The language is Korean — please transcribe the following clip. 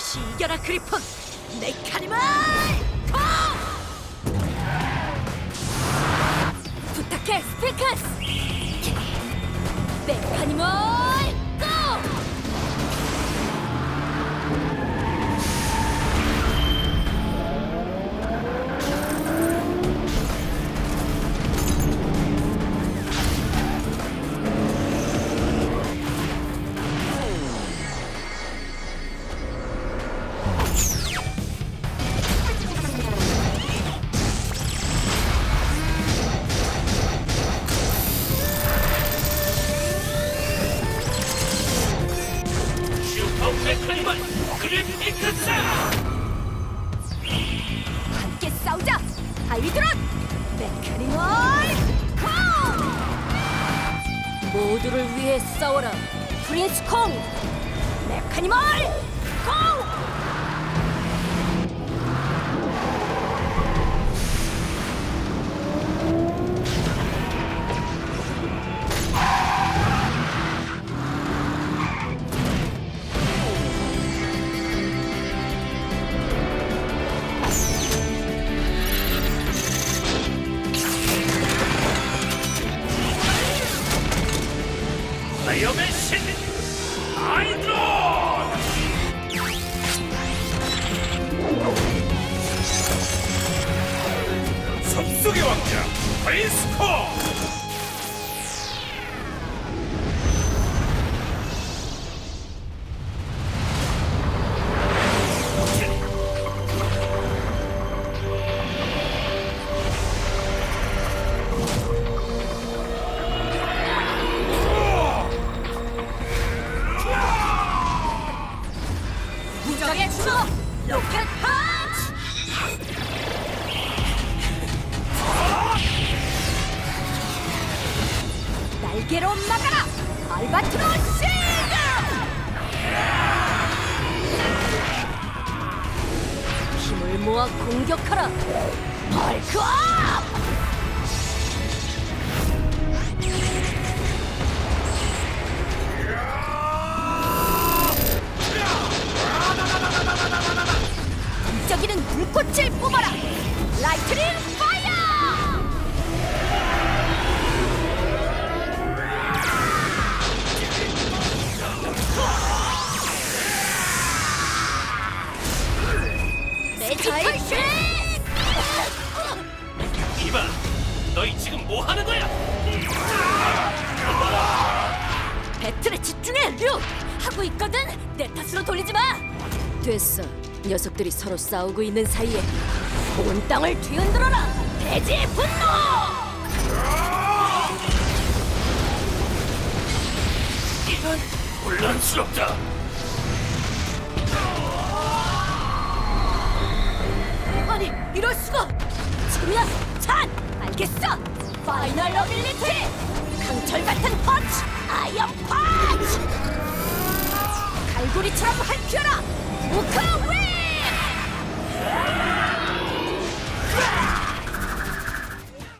반드시 이겨라 그리폰 메카니멀 슈퍼 메카니멀 그래픽스 함께 싸우자. 하이드론 메카니멀 콩 모두를 위해 싸워라. 프린스 콩 메카니멀 콩 아이언맨 신 아이드론! 섭속의 왕자 브레이스코 로켓 펀치 날개로 막아라! 알바트로스 힘을 모아 공격하라! 헐크업 꽃을 뿜어라. 라이트닝 파이어! 매지컬 쉐 이봐 너희 지금 뭐 하는 거야? 배틀에 집중해 류! 하고 있거든. 내 탓으로 돌리지 마! 됐어 녀석들이 서로 싸우고 있는 사이에 온 땅을 뒤흔들어라! 돼지의 분노! 이건 혼란스럽다. 아니 이럴 수가! 지금이야! 찬 알겠어! 파이널 어빌리티! 강철 같은 펀치! 아이언 펀치! 갈고리처럼 할퀴어라